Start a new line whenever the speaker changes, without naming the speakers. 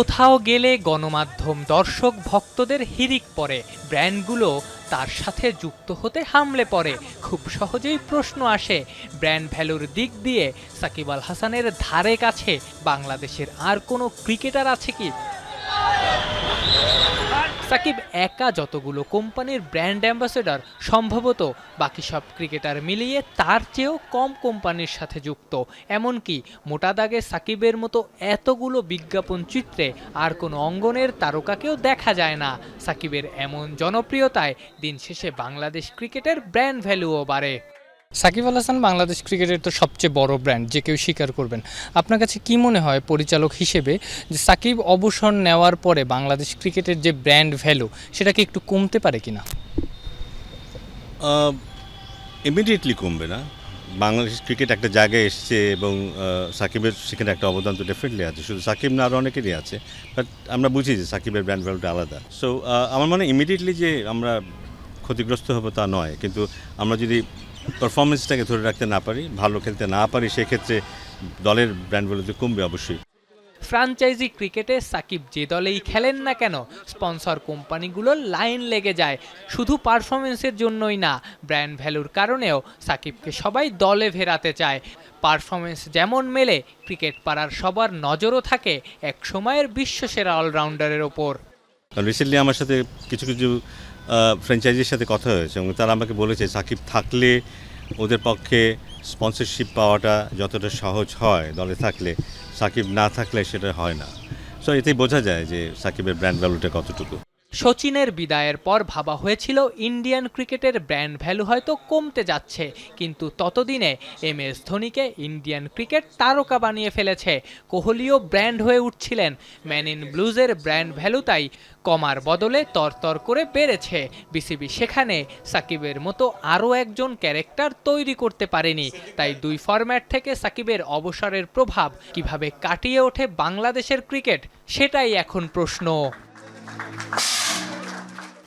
কোথাও গেলে গণমাধ্যম দর্শক ভক্তদের হিরিক পরে ব্র্যান্ডগুলো তার সাথে যুক্ত হতে হামলে পড়ে। খুব সহজেই প্রশ্ন আসে, ব্র্যান্ড ভ্যালুর দিক দিয়ে সাকিব আল হাসানের ধারে কাছে বাংলাদেশের আর কোনো ক্রিকেটার আছে কি? সাকিব একা যতগুলো কোম্পানির ব্র্যান্ড অ্যাম্বাসেডর, সম্ভবত বাকি সব ক্রিকেটার মিলিয়ে তার চেয়েও কম কোম্পানির সাথে যুক্ত। এমনকি মোটা দাগে সাকিবের মতো এতগুলো বিজ্ঞাপন চিত্রে আর কোনো অঙ্গনের তারকাকেও দেখা যায় না। সাকিবের এমন জনপ্রিয়তায় দিন শেষে বাংলাদেশ ক্রিকেটের ব্র্যান্ড ভ্যালুও বাড়ে। সাকিব আল হাসান বাংলাদেশ ক্রিকেটের তো সবচেয়ে বড় ব্র্যান্ড যে কেউ স্বীকার করবেন। আপনার কাছে কি মনে হয় পরিচালক হিসেবে যে সাকিব অবসর নেওয়ার পরে বাংলাদেশ ক্রিকেটের যে ব্র্যান্ড ভ্যালু সেটা কি একটু কমতে পারে কিনা?
ইমিডিয়েটলি কমবে না। বাংলাদেশ ক্রিকেট একটা জায়গায় এসছে এবং সাকিবের সেখানে একটা অবদান তো ডেফিনেটলি আছে। শুধু সাকিব না আরও অনেকেরই আছে। বাট আমরা বুঝি যে সাকিবের ব্র্যান্ড ভ্যালুটা আলাদা। সো আমার মনে ইমিডিয়েটলি যে আমরা ক্ষতিগ্রস্ত হব তা নয়। কিন্তু আমরা যদি পারফরমেন্সটাকে ধরে রাখতে না পারি ভালো খেলতে না পারি সেক্ষেত্রে দলের ব্র্যান্ড ভ্যালু তো কমবে অবশ্যই।
ফ্রাঞ্চাইজি ক্রিকেটে সাকিব যে দলেই খেলেন না কেন স্পন্সর কোম্পানিগুলোর লাইন লেগে যায়। শুধু পারফরমেন্সের জন্যই না ব্র্যান্ড ভ্যালুর কারণেও সাকিবকে সবাই দলে ফেরাতে চায়। পারফরমেন্স যেমন মেলে ক্রিকেট পাড়ার সবার নজরও থাকে এক সময়ের বিশ্বসেরা অলরাউন্ডারের ওপর।
রিসেন্টলি আমার সাথে কিছু কিছু ফ্র্যাঞ্চাইজির সাথে কথা হয়েছে এবং তারা আমাকে বলেছে, সাকিব, থাকলে ওদের পক্ষে স্পন্সরশিপ পাওয়াটা যতটা সহজ হয় দলে থাকলে, সাকিব না থাকলে সেটা হয় না। সো এতেই বোঝা যায় যে সাকিবের ব্র্যান্ড ভ্যালুটা কতটুকু।
সচিনের বিদায়ের পর ভাবা হয়েছিল, ইন্ডিয়ান ক্রিকেটের ব্র্যান্ড ভ্যালু হয়তো কমতে যাচ্ছে, কিন্তু ততদিনে এম এস ধোনিকে ইন্ডিয়ান ক্রিকেট তারকা বানিয়ে ফেলেছে। কোহলিও ব্র্যান্ড হয়ে উঠছিলেন। ম্যান ইন ব্লুজের ব্র্যান্ড ভ্যালু তাই কমার বদলে তরতর করে বেড়েছে। বিসিবি সেখানে সাকিবের মতো আরও একজন ক্যারেক্টার তৈরি করতে পারেনি। তাই দুই ফরম্যাট থেকে সাকিবের অবসরের প্রভাব কীভাবে কাটিয়ে ওঠে বাংলাদেশের ক্রিকেট, সেটাই এখন প্রশ্ন।